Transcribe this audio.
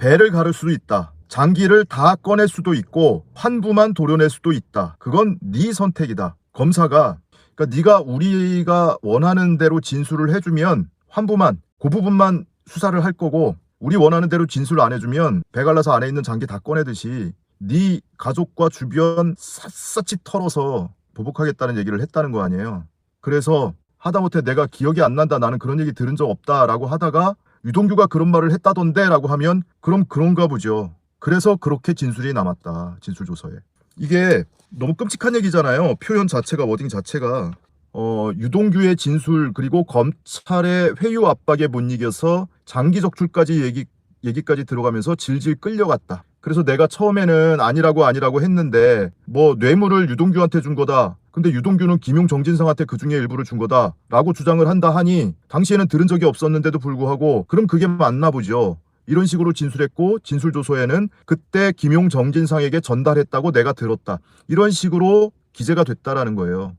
배를 가를 수도 있다. 장기를 다 꺼낼 수도 있고 환부만 도려낼 수도 있다. 그건 네 선택이다. 검사가 그러니까 네가 우리가 원하는 대로 진술을 해주면 환부만 그 부분만 수사를 할 거고 우리 원하는 대로 진술 안 해주면 배 갈라서 안에 있는 장기 다 꺼내듯이 네 가족과 주변 샅샅이 털어서 보복하겠다는 얘기를 했다는 거 아니에요. 그래서 하다못해 내가 기억이 안 난다 나는 그런 얘기 들은 적 없다라고 하다가 유동규가 그런 말을 했다던데 라고 하면 그럼 그런가 보죠. 그래서 그렇게 진술이 남았다. 진술 조서에. 이게 너무 끔찍한 얘기잖아요. 표현 자체가 워딩 자체가 어, 유동규의 진술 그리고 검찰의 회유 압박에 못 이겨서 장기 적출까지 얘기 얘기까지 들어가면서 질질 끌려갔다. 그래서 내가 처음에는 아니라고 아니라고 했는데 뭐 뇌물을 유동규한테 준 거다. 근데 유동규는 김용 정진상한테 그 중에 일부를 준 거다 라고 주장을 한다 하니 당시에는 들은 적이 없었는데도 불구하고 그럼 그게 맞나 보죠. 이런 식으로 진술했고 진술 조서에는 그때 김용 정진상에게 전달했다고 내가 들었다. 이런 식으로 기재가 됐다라는 거예요.